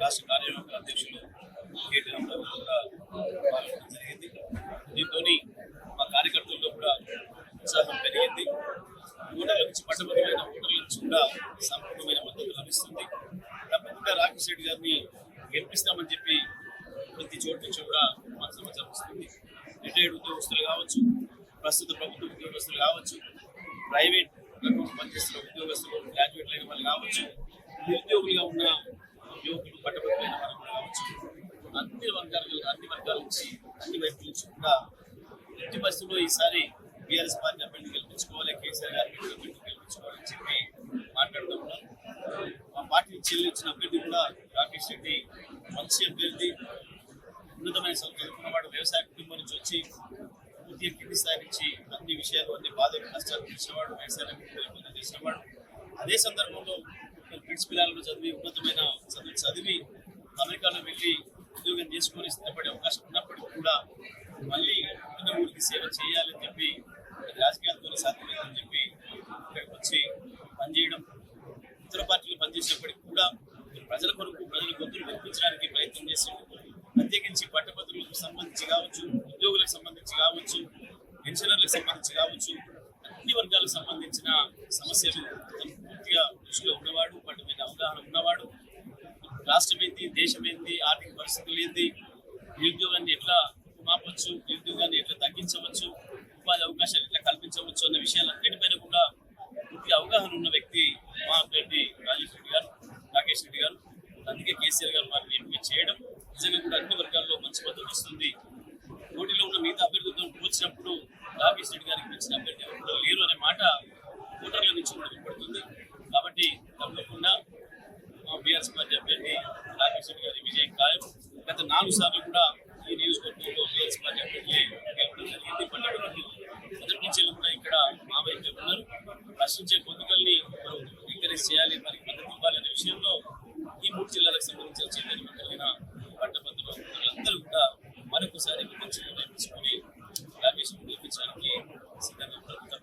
రాష్ట్ర కార్యవర్గ అధ్యక్షులు కేటీ రామారావు కూడా పాల్గొనడం జరిగింది. దీంతో మా కార్యకర్తల్లో కూడా ఉత్సాహం పెరిగింది. ఓటర్ల నుంచి పట్టభద్రులైన ఓటర్ల నుంచి కూడా సంపూర్ణమైన మద్దతు లభిస్తుంది. తప్పకుండా రాకేష్ రెడ్డి గారిని గెలిపిస్తామని చెప్పి ప్రతి చోటు నుంచి కూడా మాకు సమాచారం వస్తుంది. రిటైర్డ్ ఉద్యోగస్తులు కావచ్చు ప్రస్తుత ప్రభుత్వ ఉద్యోగస్తులు కావచ్చు ప్రైవేట్ పనిచేస్తున్న ఉద్యోగస్తులు గ్రాడ్యుయేట్లు అయిన వాళ్ళు కావచ్చు నిరుద్యోగులుగా ఉన్న యువకులు పట్టభద్రులైన అన్ని వర్గాలు అన్ని వర్గాల నుంచి అన్ని వైపు నుంచి కూడా ఎట్టి బస్సులో ఈసారి బీఆర్ఎస్ పార్టీ అభ్యర్థి గెలిపించుకోవాలి కేసీఆర్ గారి అభ్యర్థి గెలిపించుకోవాలని చెప్పి మాట్లాడుతున్నాం మా పార్టీని చెల్లించిన అభ్యర్థి కూడా రాకేష్ రెడ్డి మంచి అభ్యర్థి ఉన్నతమైన సౌకర్యం ఉన్నవాడు వ్యవసాయ కుటుంబం నుంచి వచ్చి పూర్తిగా కింది స్థాయి నుంచి అన్ని విషయాలు అన్ని బాధలు కష్టాలు తెలిసినవాడు వ్యవసాయ రంగంలో తెలిసినవాడు అదే సందర్భంలో బ్రిడ్స్ పిల్లలు చదివి ఉన్నతమైన చదువు చదివి అమెరికాలో వెళ్ళి ఉద్యోగం చేసుకొని స్థిరపడే అవకాశం ఉన్నప్పటికీ కూడా మళ్ళీ పుట్టిన ఊరికి సేవ చేయాలని చెప్పి రాజకీయాలతోనే రాజకీయాలతో చెప్పి ఇక్కడికి వచ్చి పనిచేయడం ఇతర పార్టీలు పనిచేసినప్పటికీ కూడా ప్రజల కొరకు ప్రజల గొంతులు వినిపించడానికి ప్రయత్నం చేసిండు ప్రత్యేకించి పట్టభద్రులకు సంబంధించి కావచ్చు ఉద్యోగులకు సంబంధించి కావచ్చు పెన్షనర్లకు సంబంధించి కావచ్చు అన్ని వర్గాలకు సంబంధించిన సమస్యలు తను పూర్తిగా దృష్టిలో ఉన్నవాడు వాటి మీద అవగాహన ఉన్నవాడు. రాష్ట్రం ఏంది దేశం ఏంది ఆర్థిక పరిస్థితులు ఏంది నిరుద్యోగాన్ని ఎట్లా మాపచ్చు నిరుద్యోగాన్ని ఎట్లా తగ్గించవచ్చు ఉపాధి అవకాశాలు ఎట్లా కల్పించవచ్చు అన్న విషయాలన్నిటిపైన కూడా పూర్తి అవగాహన ఉన్న వ్యక్తి మా అభ్యర్థి రాజేష్ రెడ్డి గారు రాకేష్ రెడ్డి గారు. అందుకే కేసీఆర్ గారు వారిని ఎంపిక చేయడం నిజంగా కూడా అన్ని వర్గాల్లో మంచి మద్దతు వస్తుంది. పోటీలో ఉన్న మిగతా అభ్యర్థులతో పోల్చినప్పుడు రాకేష్ రెడ్డి గారికి మించిన అభ్యర్థి ఎవరు లేరు అనే మాట నాలుగు సార్లు కూడా ఈ నియోజకవర్గంలో బీఎస్ పార్టీ జరిగింది. పల్లెటూరు మంది మొదటి నుంచి కూడా ఇక్కడ మా వైపు ఉన్నారు. ప్రశ్నించే పొందుకల్ని మనం ఎంకరేజ్ చేయాలి మరి మద్దతు ఇవ్వాలి అనే విషయంలో ఈ మూడు జిల్లాలకు సంబంధించిన చైతన్యం కలిగిన పట్టభద్రులు వాళ్ళందరూ కూడా మరొకసారి విమర్శలు నిర్మించుకొని రాకేష్ నిర్మించడానికి సిద్ధంగా ప్రభుత్వం